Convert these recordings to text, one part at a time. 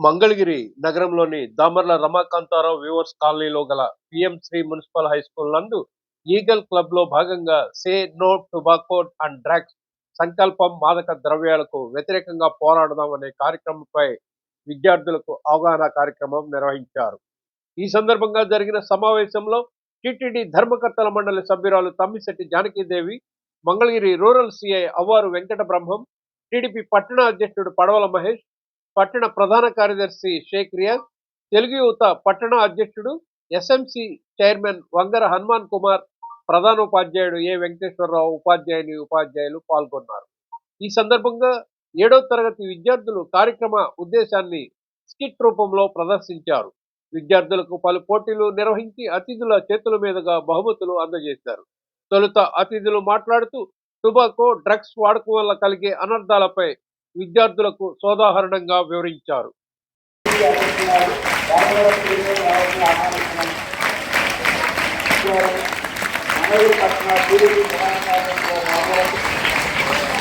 మంగళగిరి నగరంలోని దామర్ల రమాకాంతారావు వ్యూవర్స్ కాలనీలో గల PM Shri municipal high school నందు ఈగల్ క్లబ్లో భాగంగా say no tobacco and drugs సంకల్పం మాదక ద్రవ్యాలకు వ్యతిరేకంగా పోరాడదాం అనే కార్యక్రమంపై విద్యార్థులకు అవగాహన కార్యక్రమం నిర్వహించారు. ఈ సందర్భంగా జరిగిన సమావేశంలో టిటిడి ధర్మకర్తల మండలి సభ్యురాలు Tammisetti Janakidevi Mangalagiri rural CI Avvaru Venkata Brahmam TDP పట్టణ అధ్యక్షుడు పడవల మహేష్ పట్టణ ప్రధాన కార్యదర్శి షేక్ రియాజ్ తెలుగు యువత పట్టణ అధ్యక్షుడు ఎస్ఎంసి చైర్మన్ వంగర హనుమాన్ కుమార్ ప్రధానోపాధ్యాయుడు ఏ వెంకటేశ్వరరావు ఉపాధ్యాయుని ఉపాధ్యాయులు పాల్గొన్నారు. ఈ సందర్భంగా ఏడో తరగతి విద్యార్థులు కార్యక్రమ ఉద్దేశాన్ని స్కిట్ రూపంలో ప్రదర్శించారు. విద్యార్థులకు పలు పోటీలు నిర్వహించి అతిథుల చేతుల మీదుగా బహుమతులు అందజేశారు. తొలుత అతిథులు మాట్లాడుతూ టుబాకో డ్రగ్స్ వాడకం వల్ల కలిగే అనర్థాలపై విద్యార్థులకు సోదాహరణంగా వివరించారు.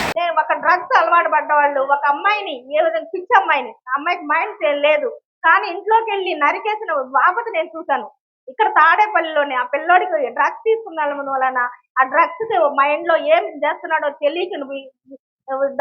అంటే ఒక డ్రగ్స్ అలవాటు పడ్డ వాళ్ళు ఒక అమ్మాయిని ఏ విధంగా పిచ్చి అమ్మాయిని అమ్మాయికి మైండ్ లేదు. కానీ ఇంట్లోకి వెళ్ళి నరికేసిన బాపత నేను చూశాను. ఇక్కడ తాడేపల్లిలోనే ఆ పిల్లోడికి డ్రగ్స్ తీసుకున్నాను వలన. ఆ డ్రగ్స్ మైండ్లో ఏం చేస్తున్నాడో తెలియక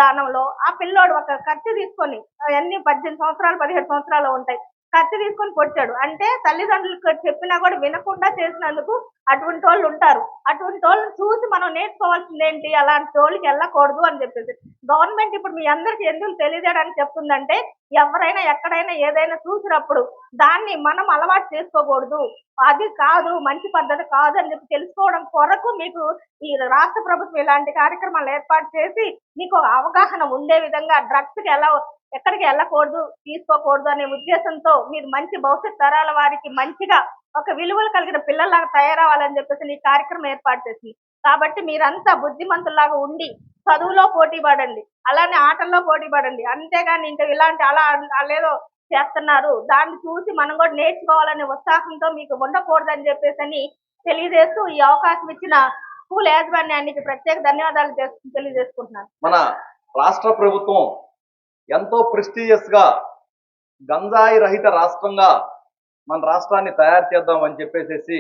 దానంలో ఆ పిల్లోడు ఒక ఖర్చు తీసుకొని అన్ని పద్దెనిమిది సంవత్సరాలు పదిహేడు సంవత్సరాలు ఉంటాయి. ఖర్చు తీసుకొని పొడిచాడు. అంటే తల్లిదండ్రులకు చెప్పినా కూడా వినకుండా చేసినందుకు అటువంటి వాళ్ళు ఉంటారు. అటువంటి వాళ్ళని చూసి మనం నేర్చుకోవాల్సింది ఏంటి? అలాంటి వాళ్ళకి వెళ్ళకూడదు అని చెప్పేసి. గవర్నమెంట్ ఇప్పుడు మీ అందరికి ఎందుకు తెలియజేయడానికి చెప్తుందంటే ఎవరైనా ఎక్కడైనా ఏదైనా చూసినప్పుడు దాన్ని మనం అలవాటు చేసుకోకూడదు. అది కాదు మంచి పద్ధతి కాదు అని చెప్పి తెలుసుకోవడం కొరకు మీకు ఈ రాష్ట్ర ప్రభుత్వం ఇలాంటి కార్యక్రమాలు ఏర్పాటు చేసి మీకు అవగాహన ఉండే విధంగా డ్రగ్స్కి ఎలా ఎక్కడికి వెళ్ళకూడదు తీసుకోకూడదు అనే ఉద్దేశంతో మీరు మంచి భవిష్యత్ తరాల వారికి మంచిగా ఒక విలువలు కలిగిన పిల్లల్లాగా తయారవ్వాలని చెప్పేసి ఈ కార్యక్రమం ఏర్పాటు చేసింది. కాబట్టి మీరంతా బుద్ధిమంతుల్లాగా ఉండి చదువులో పోటీ పడండి అలానే ఆటల్లో పోటీ పడండి. అంతేగాని ఇంకా ఇలాంటి అలా అలేదో చేస్తున్నారు. దాన్ని చూసి మనం కూడా నేర్చుకోవాలనే ఉత్సాహంతో మీకు ఉండకూడదని చెప్పేసి అని తెలియజేస్తూ ఈ అవకాశం ఇచ్చిన స్కూల్ యాజమాన్యానికి ప్రత్యేక ధన్యవాదాలు తెలియజేసుకుంటున్నాను. మన రాష్ట్ర ప్రభుత్వం ఎంతో ప్రెస్టీజియస్గా గంజాయి రహిత రాష్ట్రంగా మన రాష్ట్రాన్ని తయారు చేద్దాం అని చెప్పేసేసి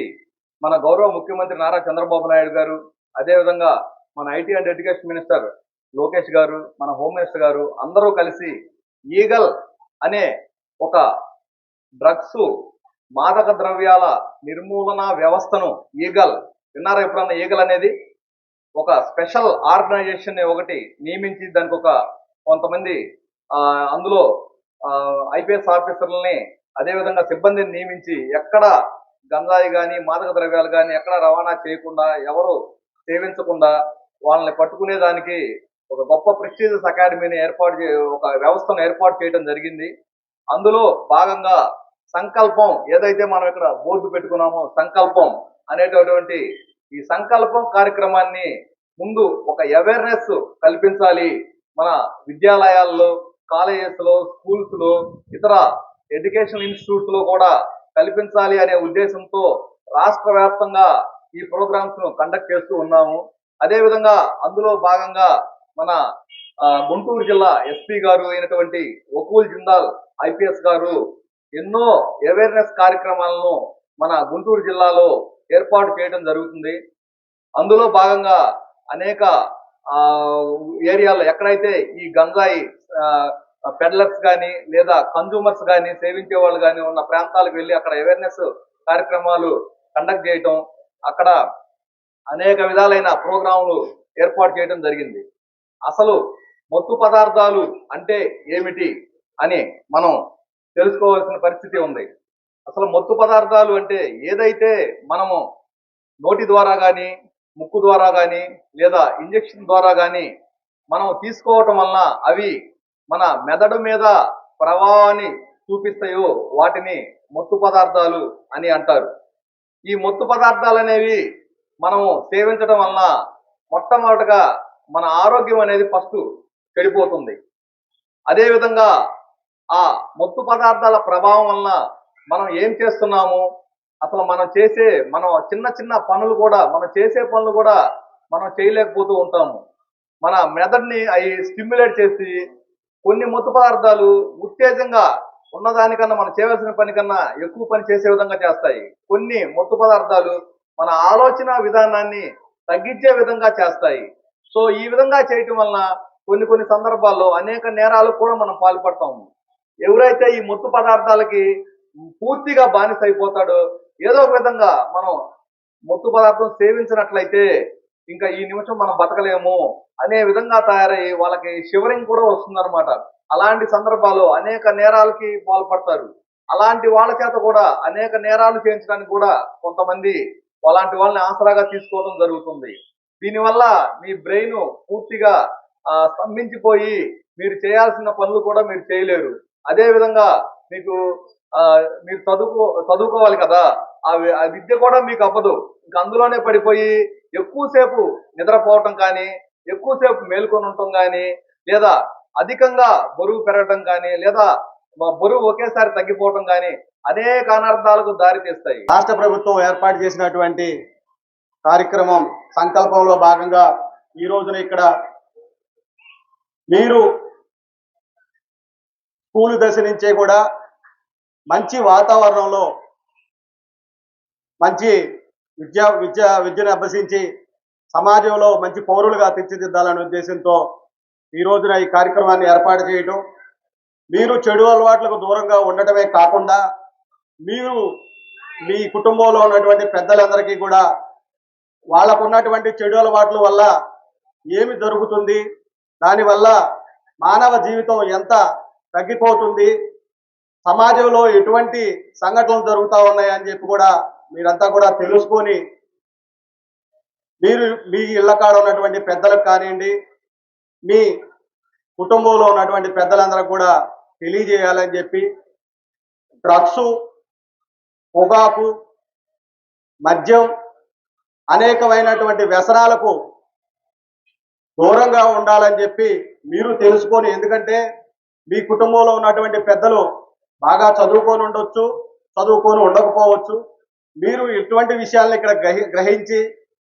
మన గౌరవ ముఖ్యమంత్రి నారా చంద్రబాబు నాయుడు గారు అదేవిధంగా మన IT and education minister Lokesh garu మన హోమ్ మినిస్టర్ గారు అందరూ కలిసి ఈగల్ అనే ఒక డ్రగ్స్ మాదక ద్రవ్యాల నిర్మూలన వ్యవస్థను ఈగల్ విన్నారా ఎప్పుడన్నా ఈగల్ అనేది? ఒక స్పెషల్ ఆర్గనైజేషన్ ఒకటి నియమించి దానికి ఒక కొంతమంది అందులో ఐపీఎస్ ఆఫీసర్లని అదేవిధంగా సిబ్బందిని నియమించి ఎక్కడ గంజాయి కానీ మాదక ద్రవ్యాలు కానీ ఎక్కడ రవాణా చేయకుండా ఎవరు సేవించకుండా వాళ్ళని పట్టుకునేదానికి ఒక గొప్ప ప్రెస్టీజియస్ అకాడమీని ఏర్పాటు చే ఒక వ్యవస్థను ఏర్పాటు చేయడం జరిగింది. అందులో భాగంగా సంకల్పం ఏదైతే మనం ఇక్కడ బోర్డు పెట్టుకున్నామో సంకల్పం అనేటటువంటి ఈ సంకల్పం కార్యక్రమాన్ని ముందు ఒక అవేర్నెస్ కల్పించాలి. మన విద్యాలయాల్లో కాలేజెస్లో స్కూల్స్లో ఇతర ఎడ్యుకేషన్ ఇన్స్టిట్యూట్స్లో కూడా కల్పించాలి అనే ఉద్దేశంతో రాష్ట్ర వ్యాప్తంగా ఈ ప్రోగ్రామ్స్ను కండక్ట్ చేస్తూ ఉన్నాము. అదేవిధంగా అందులో భాగంగా మన గుంటూరు జిల్లా ఎస్పీ గారు అయినటువంటి ఒకూల్ జిందాల్ ఐపీఎస్ గారు ఎన్నో అవేర్నెస్ కార్యక్రమాలను మన గుంటూరు జిల్లాలో ఏర్పాటు చేయడం జరుగుతుంది. అందులో భాగంగా అనేక ఏరియాలో ఎక్కడైతే ఈ గంజాయి పెడ్లర్స్ కానీ లేదా కన్జ్యూమర్స్ కానీ సేవించే వాళ్ళు కానీ ఉన్న ప్రాంతాలకు వెళ్ళి అక్కడ అవేర్నెస్ కార్యక్రమాలు కండక్ట్ చేయటం అక్కడ అనేక విధాలైన ప్రోగ్రాంలు ఏర్పాటు చేయడం జరిగింది. అసలు మత్తు పదార్థాలు అంటే ఏమిటి అని మనం తెలుసుకోవాల్సిన పరిస్థితి ఉంది. అసలు మత్తు పదార్థాలు అంటే ఏదైతే మనము నోటి ద్వారా కానీ ముక్కు ద్వారా కానీ లేదా ఇంజెక్షన్ ద్వారా కానీ మనం తీసుకోవటం వలన అవి మన మెదడు మీద ప్రభావాన్ని చూపిస్తాయో వాటిని మత్తు పదార్థాలు అని అంటారు. ఈ మత్తు పదార్థాలు అనేవి మనము సేవించడం వలన మొట్టమొదటగా మన ఆరోగ్యం అనేది ఫస్ట్ చెడిపోతుంది. అదేవిధంగా ఆ మత్తు పదార్థాల ప్రభావం వలన మనం ఏం చేస్తున్నాము? అసలు మనం చేసే మనం చిన్న చిన్న పనులు కూడా మనం చేసే పనులు కూడా మనం చేయలేకపోతూ ఉంటాము. మన మెదడుని అవి స్టిమ్యులేట్ చేసి కొన్ని మత్తు పదార్థాలు ఉత్తేజంగా ఉన్నదానికన్నా మనం చేయవలసిన పని కన్నా ఎక్కువ పని చేసే విధంగా చేస్తాయి. కొన్ని మత్తు పదార్థాలు మన ఆలోచన విధానాన్ని తగ్గించే విధంగా చేస్తాయి. సో ఈ విధంగా చేయటం వలన కొన్ని కొన్ని సందర్భాల్లో అనేక నేరాలు కూడా మనం పాల్పడతాము ఎవరైతే ఈ మత్తు పదార్థాలకి పూర్తిగా బానిస అయిపోతాడో ఏదో ఒక విధంగా మనం మత్తు పదార్థం సేవించినట్లయితే ఇంకా ఈ నిమిషం మనం బతకలేము అనే విధంగా తయారయ్యి వాళ్ళకి షివరింగ్ కూడా వస్తుందన్నమాట. అలాంటి సందర్భాల్లో అనేక నేరాలకి పాల్పడతారు. అలాంటి వాళ్ళ చేత కూడా అనేక నేరాలు చేయించడానికి కూడా కొంతమంది అలాంటి వాళ్ళని ఆసరాగా తీసుకోవడం జరుగుతుంది. దీనివల్ల మీ బ్రెయిన్ పూర్తిగా స్తంభించిపోయి మీరు చేయాల్సిన పనులు కూడా మీరు చేయలేరు. అదే విధంగా మీకు మీరు చదువుకో చదువుకోవాలి కదా ఆ వి- ఆ విద్య కూడా మీకు అవ్వదు. ఇంకా అందులోనే పడిపోయి ఎక్కువసేపు నిద్రపోవటం కానీ ఎక్కువసేపు మేల్కొని ఉండటం కానీ లేదా అధికంగా బరువు పెరగటం కానీ లేదా బరువు ఒకేసారి తగ్గిపోవటం కానీ అనేక అనర్థాలకు దారితీస్తాయి రాష్ట్ర ప్రభుత్వం ఏర్పాటు చేసినటువంటి కార్యక్రమం సంకల్పంలో భాగంగా ఈ రోజున ఇక్కడ మీరు స్కూలు దశ నుంచే కూడా మంచి వాతావరణంలో మంచి విద్యా విద్య విద్యను అభ్యసించి సమాజంలో మంచి పౌరులుగా తీర్చిదిద్దాలనే ఉద్దేశంతో ఈ రోజున ఈ కార్యక్రమాన్ని ఏర్పాటు చేయటం. మీరు చెడు అలవాట్లకు దూరంగా ఉండటమే కాకుండా మీరు మీ కుటుంబంలో ఉన్నటువంటి పెద్దలందరికీ కూడా వాళ్ళకు ఉన్నటువంటి చెడు అలవాట్ల వల్ల ఏమి జరుగుతుంది? దానివల్ల మానవ జీవితం ఎంత తగ్గిపోతుంది? సమాజంలో ఎటువంటి సంఘటనలు జరుగుతూ ఉన్నాయని చెప్పి కూడా మీరంతా కూడా తెలుసుకొని మీరు మీ ఇళ్ళ కాడ ఉన్నటువంటి పెద్దలకు కానివ్వండి మీ కుటుంబంలో ఉన్నటువంటి పెద్దలందరూ కూడా తెలియజేయాలని చెప్పి డ్రగ్స్ పొగాకు మద్యం అనేకమైనటువంటి వ్యసనాలకు దూరంగా ఉండాలని చెప్పి మీరు తెలుసుకొని ఎందుకంటే మీ కుటుంబంలో ఉన్నటువంటి పెద్దలు బాగా చదువుకొని ఉండొచ్చు చదువుకొని ఉండకపోవచ్చు. మీరు ఇటువంటి విషయాలను ఇక్కడ గ్రహించి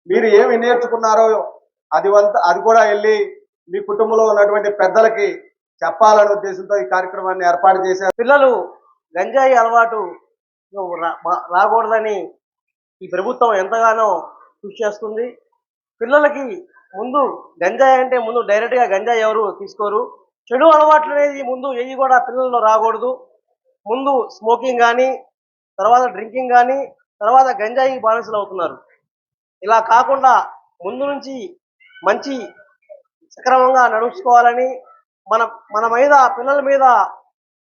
మీరు ఏమి నేర్చుకున్నారో అది అది కూడా వెళ్ళి మీ కుటుంబంలో ఉన్నటువంటి పెద్దలకి చెప్పాలనే ఉద్దేశంతో ఈ కార్యక్రమాన్ని ఏర్పాటు చేశారు. పిల్లలు గంజాయి అలవాటు రా- మా- రాకూడదని ఈ ప్రభుత్వం ఎంతగానో కృషి చేస్తుంది. పిల్లలకి ముందు గంజాయి అంటే ముందు డైరెక్ట్గా గంజాయి ఎవరు తీసుకోరు. చెడు అలవాట్లు అనేది ముందు ఏవి కూడా పిల్లల్లో రాకూడదు. ముందు స్మోకింగ్ కానీ తర్వాత డ్రింకింగ్ కానీ తర్వాత గంజాయి బానిసలు అవుతున్నారు ఇలా కాకుండా ముందు నుంచి మంచి సక్రమంగా నడుచుకోవాలని మన మన మీద పిల్లల మీద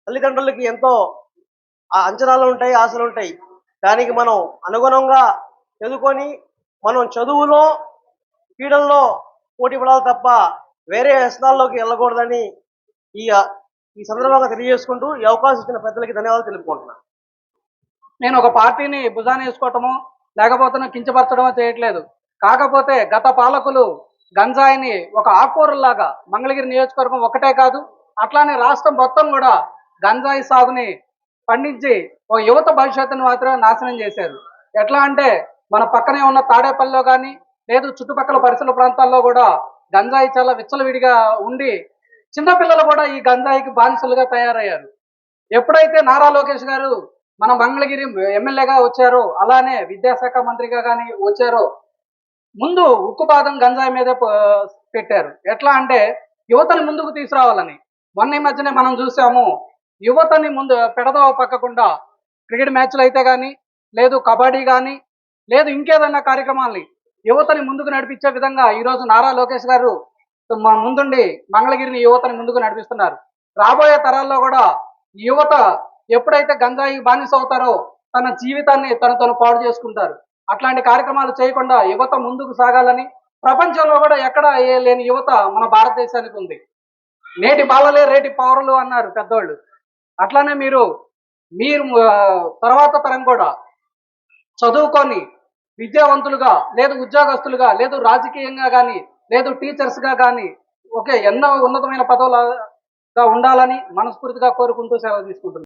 తల్లిదండ్రులకి ఎంతో ఆ అంచనాలు ఉంటాయి ఆశలు ఉంటాయి. దానికి మనం అనుగుణంగా చదువుకొని మనం చదువులో క్రీడల్లో పోటీ పడాలి తప్ప వేరే వ్యసనాల్లోకి వెళ్ళకూడదని ఈ ఈ సందర్భంగా తెలియజేసుకుంటూ ఈ అవకాశం ఇచ్చిన పెద్దలకి ధన్యవాదాలు తెలుపుకుంటున్నాను. నేను ఒక పార్టీని భుజాన్ని వేసుకోవటమో లేకపోతే కించపరచడమో చేయట్లేదు. కాకపోతే గత పాలకులు గంజాయిని ఒక ఆకుకూరలాగా మంగళగిరి నియోజకవర్గం ఒకటే కాదు అట్లానే రాష్ట్రం మొత్తం కూడా గంజాయి సాగుని పండించి ఒక యువత భవిష్యత్తును మాత్రమే నాశనం చేశారు. ఎట్లా అంటే మన పక్కనే ఉన్న తాడేపల్లిలో కానీ లేదు చుట్టుపక్కల పరిసర ప్రాంతాల్లో కూడా గంజాయి చాలా విచ్చలవిడిగా ఉండి చిన్నపిల్లలు కూడా ఈ గంజాయికి బానిసలుగా తయారయ్యారు. ఎప్పుడైతే నారా లోకేష్ గారు మన మంగళగిరి ఎమ్మెల్యేగా వచ్చారు అలానే విద్యాశాఖ మంత్రిగా కానీ వచ్చారు. ముందు ఉక్కుపాదం గంజాయి మీద పెట్టారు. ఎట్లా అంటే యువతని ముందుకు తీసుకురావాలని. మొన్న ఈ మధ్యనే మనం చూసాము యువతని ముందు పెడదవ పక్కకుండా క్రికెట్ మ్యాచ్లు అయితే కానీ లేదు కబడ్డీ కానీ లేదు ఇంకేదన్నా కార్యక్రమాల్ని యువతని ముందుకు నడిపించే విధంగా ఈరోజు నారా లోకేష్ గారు మా ముందుండి మంగళగిరిని యువతని ముందుకు నడిపిస్తున్నారు. రాబోయే తరాల్లో కూడా యువత ఎప్పుడైతే గంజాయి బానిస అవుతారో తన జీవితాన్ని తను తను పాడు చేసుకుంటారు. అట్లాంటి కార్యక్రమాలు చేయకుండా యువత ముందుకు సాగాలని ప్రపంచంలో కూడా ఎక్కడ లేని యువత మన భారతదేశానికి ఉంది. నేటి బాలలే రేటి పౌరులు అన్నారు పెద్దోళ్ళు. అట్లానే మీరు మీరు తర్వాత తరం కూడా చదువుకొని విద్యావంతులుగా లేదు ఉద్యోగస్తులుగా లేదు రాజకీయంగా కానీ లేదు టీచర్స్గా కానీ ఒకే ఎన్నో ఉన్నతమైన పదవులుగా ఉండాలని మనస్ఫూర్తిగా కోరుకుంటూ సేవ తీసుకుంటున్నాను.